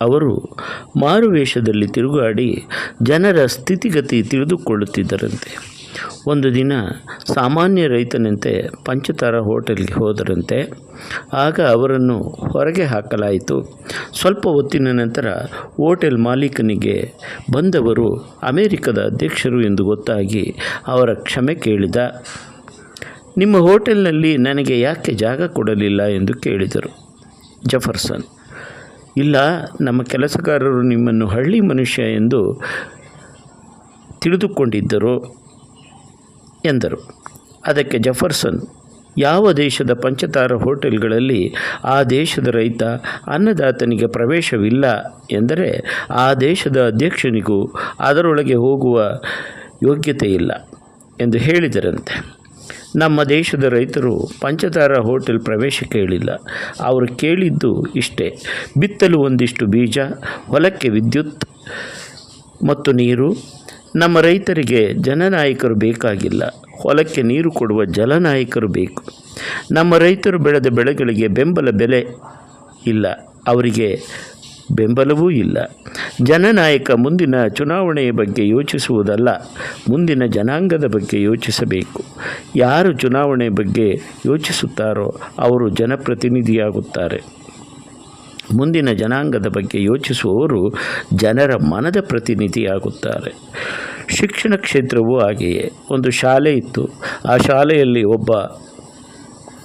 ಅವರು ಮಾರುವೇಷದಲ್ಲಿ ತಿರುಗಾಡಿ ಜನರ ಸ್ಥಿತಿಗತಿ ತಿಳಿದುಕೊಳ್ಳುತ್ತಿದ್ದರಂತೆ. ಒಂದು ದಿನ ಸಾಮಾನ್ಯ ರೈತನಂತೆ ಪಂಚತಾರ ಹೋಟೆಲ್ಗೆ ಹೋದರಂತೆ. ಆಗ ಅವರನ್ನು ಹೊರಗೆ ಹಾಕಲಾಯಿತು. ಸ್ವಲ್ಪ ಹೊತ್ತಿನ ನಂತರ ಹೋಟೆಲ್ ಮಾಲೀಕನಿಗೆ ಬಂದವರು ಅಮೇರಿಕದ ಅಧ್ಯಕ್ಷರು ಎಂದು ಗೊತ್ತಾಗಿ ಅವರ ಕ್ಷಮೆ ಕೇಳಿದ. ನಿಮ್ಮ ಹೋಟೆಲ್ನಲ್ಲಿ ನನಗೆ ಯಾಕೆ ಜಾಗ ಕೊಡಲಿಲ್ಲ ಎಂದು ಕೇಳಿದರು. ಜಫರ್ಸನ್ ಇಲ್ಲ, ನಮ್ಮ ಕೆಲಸಗಾರರು ನಿಮ್ಮನ್ನು ಹಳ್ಳಿ ಮನುಷ್ಯ ಎಂದು ತಿಳಿದುಕೊಂಡಿದ್ದರು ಎಂದರು. ಅದಕ್ಕೆ ಜಫರ್ಸನ್, ಯಾವ ದೇಶದ ಪಂಚತಾರ ಹೋಟೆಲ್ಗಳಲ್ಲಿ ಆ ದೇಶದ ರೈತ ಅನ್ನದಾತನಿಗೆ ಪ್ರವೇಶವಿಲ್ಲ ಎಂದರೆ ಆ ದೇಶದ ಅಧ್ಯಕ್ಷನಿಗೂ ಅದರೊಳಗೆ ಹೋಗುವ ಯೋಗ್ಯತೆ ಇಲ್ಲ ಎಂದು ಹೇಳಿದರಂತೆ. ನಮ್ಮ ದೇಶದ ರೈತರು ಪಂಚತಾರ ಹೋಟೆಲ್ ಪ್ರವೇಶ ಕೇಳಿಲ್ಲ ಅವರು ಕೇಳಿದ್ದು ಇಷ್ಟೇ. ಬಿತ್ತಲು ಒಂದಿಷ್ಟು ಬೀಜ, ಹೊಲಕ್ಕೆ ವಿದ್ಯುತ್ ಮತ್ತು ನೀರು. ನಮ್ಮ ರೈತರಿಗೆ ಜನನಾಯಕರು ಬೇಕಾಗಿಲ್ಲ. ಹೊಲಕ್ಕೆ ನೀರು ಕೊಡುವ ಜಲನಾಯಕರು ಬೇಕು. ನಮ್ಮ ರೈತರು ಬೆಳೆದ ಬೆಳೆಗಳಿಗೆ ಬೆಂಬಲ ಬೆಲೆ ಇಲ್ಲ. ಅವರಿಗೆ ಬೆಂಬಲವೂ ಇಲ್ಲ. ಜನನಾಯಕ ಮುಂದಿನ ಚುನಾವಣೆಯ ಬಗ್ಗೆ ಯೋಚಿಸುವುದಲ್ಲ, ಮುಂದಿನ ಜನಾಂಗದ ಬಗ್ಗೆ ಯೋಚಿಸಬೇಕು. ಯಾರು ಚುನಾವಣೆ ಬಗ್ಗೆ ಯೋಚಿಸುತ್ತಾರೋ ಅವರು ಜನಪ್ರತಿನಿಧಿಯಾಗುತ್ತಾರೆ. ಮುಂದಿನ ಜನಾಂಗದ ಬಗ್ಗೆ ಯೋಚಿಸುವವರು ಜನರ ಮನದ ಪ್ರತಿನಿಧಿಯಾಗುತ್ತಾರೆ. ಶಿಕ್ಷಣ ಕ್ಷೇತ್ರವೂ ಹಾಗೆಯೇ. ಒಂದು ಶಾಲೆ ಇತ್ತು. ಆ ಶಾಲೆಯಲ್ಲಿ ಒಬ್ಬ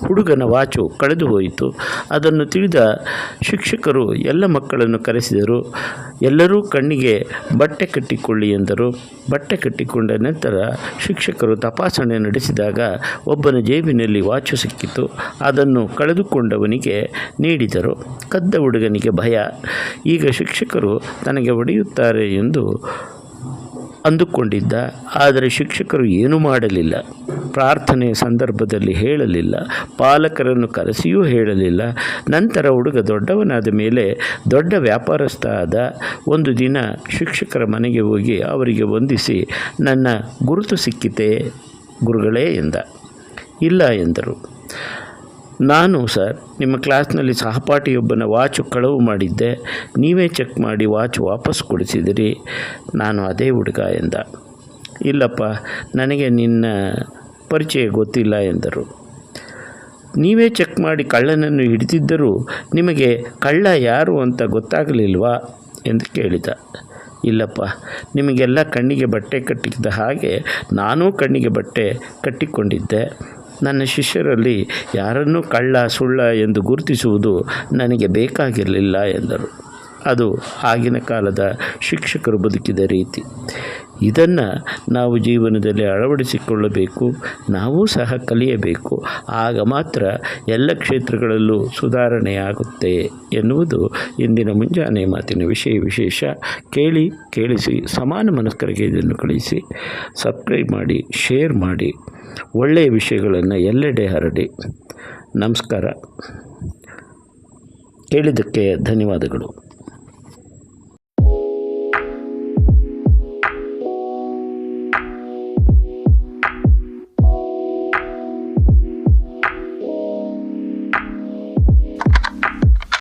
ಹುಡುಗನ ವಾಚು ಕಳೆದು ಹೋಯಿತು. ಅದನ್ನು ತಿಳಿದ ಶಿಕ್ಷಕರು ಎಲ್ಲ ಮಕ್ಕಳನ್ನು ಕರೆಸಿದರು. ಎಲ್ಲರೂ ಕಣ್ಣಿಗೆ ಬಟ್ಟೆ ಕಟ್ಟಿಕೊಳ್ಳಿ ಎಂದರು. ಬಟ್ಟೆ ಕಟ್ಟಿಕೊಂಡ ನಂತರ ಶಿಕ್ಷಕರು ತಪಾಸಣೆ ನಡೆಸಿದಾಗ ಒಬ್ಬನ ಜೇಬಿನಲ್ಲಿ ವಾಚು ಸಿಕ್ಕಿತು. ಅದನ್ನು ಕಳೆದುಕೊಂಡವನಿಗೆ ನೀಡಿದರು. ಕದ್ದ ಹುಡುಗನಿಗೆ ಭಯ. ಈಗ ಶಿಕ್ಷಕರು ತನಗೆ ಹೊಡೆಯುತ್ತಾರೆ ಎಂದು ಅಂದುಕೊಂಡಿದ್ದ, ಆದರೆ ಶಿಕ್ಷಕರು ಏನೂ ಮಾಡಲಿಲ್ಲ. ಪ್ರಾರ್ಥನೆಯ ಸಂದರ್ಭದಲ್ಲಿ ಹೇಳಲಿಲ್ಲ, ಪಾಲಕರನ್ನು ಕರೆಸಿಯೂ ಹೇಳಲಿಲ್ಲ. ನಂತರ ಹುಡುಗ ದೊಡ್ಡವನಾದ ಮೇಲೆ ದೊಡ್ಡ ವ್ಯಾಪಾರಸ್ಥ ಆದ ಒಂದು ದಿನ ಶಿಕ್ಷಕರ ಮನೆಗೆ ಹೋಗಿ ಅವರಿಗೆ ವಂದಿಸಿ, ನನ್ನ ಗುರುತು ಸಿಕ್ಕಿತೆ ಗುರುಗಳೇ ಎಂದ. ಇಲ್ಲ ಎಂದರು. ನಾನು, ಸರ್, ನಿಮ್ಮ ಕ್ಲಾಸ್ನಲ್ಲಿ ಸಹಪಾಠಿಯೊಬ್ಬನ ವಾಚು ಕಳವು ಮಾಡಿದ್ದೆ. ನೀವೇ ಚೆಕ್ ಮಾಡಿ ವಾಚ್ ವಾಪಸ್ ಕೊಡಿಸಿದಿರಿ. ನಾನು ಅದೇ ಹುಡುಗ ಎಂದ. ಇಲ್ಲಪ್ಪ, ನನಗೆ ನಿನ್ನ ಪರಿಚಯ ಗೊತ್ತಿಲ್ಲ ಎಂದರು. ನೀವೇ ಚೆಕ್ ಮಾಡಿ ಕಳ್ಳನನ್ನು ಹಿಡಿದಿದ್ದರೂ ನಿಮಗೆ ಕಳ್ಳ ಯಾರು ಅಂತ ಗೊತ್ತಾಗಲಿಲ್ವಾ ಎಂದು ಕೇಳಿದ. ಇಲ್ಲಪ್ಪ, ನಿಮಗೆಲ್ಲ ಕಣ್ಣಿಗೆ ಬಟ್ಟೆ ಕಟ್ಟಿದ್ದ ಹಾಗೆ ನಾನೂ ಕಣ್ಣಿಗೆ ಬಟ್ಟೆ ಕಟ್ಟಿಕೊಂಡಿದ್ದೆ. ನನ್ನ ಶಿಷ್ಯರಲ್ಲಿ ಯಾರನ್ನು ಕಳ್ಳ, ಸುಳ್ಳ ಎಂದು ಗುರುತಿಸುವುದು ನನಗೆ ಬೇಕಾಗಿರಲಿಲ್ಲ ಎಂದರು. ಅದು ಆಗಿನ ಕಾಲದ ಶಿಕ್ಷಕರು ಬದುಕಿದ ರೀತಿ. ಇದನ್ನು ನಾವು ಜೀವನದಲ್ಲಿ ಅಳವಡಿಸಿಕೊಳ್ಳಬೇಕು, ನಾವು ಸಹ ಕಲಿಯಬೇಕು. ಆಗ ಮಾತ್ರ ಎಲ್ಲ ಕ್ಷೇತ್ರಗಳಲ್ಲೂ ಸುಧಾರಣೆಯಾಗುತ್ತೆ ಎನ್ನುವುದು ಇಂದಿನ ಮುಂಜಾನೆ ಮಾತಿನ ವಿಷಯ ವಿಶೇಷ. ಕೇಳಿ, ಕೇಳಿಸಿ, ಸಮಾನ ಮನಸ್ಕರಿಗೆ ಇದನ್ನು ಕಳಿಸಿ. ಸಬ್ಸ್ಕ್ರೈಬ್ ಮಾಡಿ, ಶೇರ್ ಮಾಡಿ. ಒಳ್ಳೆಯ ವಿಷಯಗಳನ್ನು ಎಲ್ಲೆಡೆ ಹರಡಿ. ನಮಸ್ಕಾರ. ಕೇಳಿದ್ದಕ್ಕೆ ಧನ್ಯವಾದಗಳು.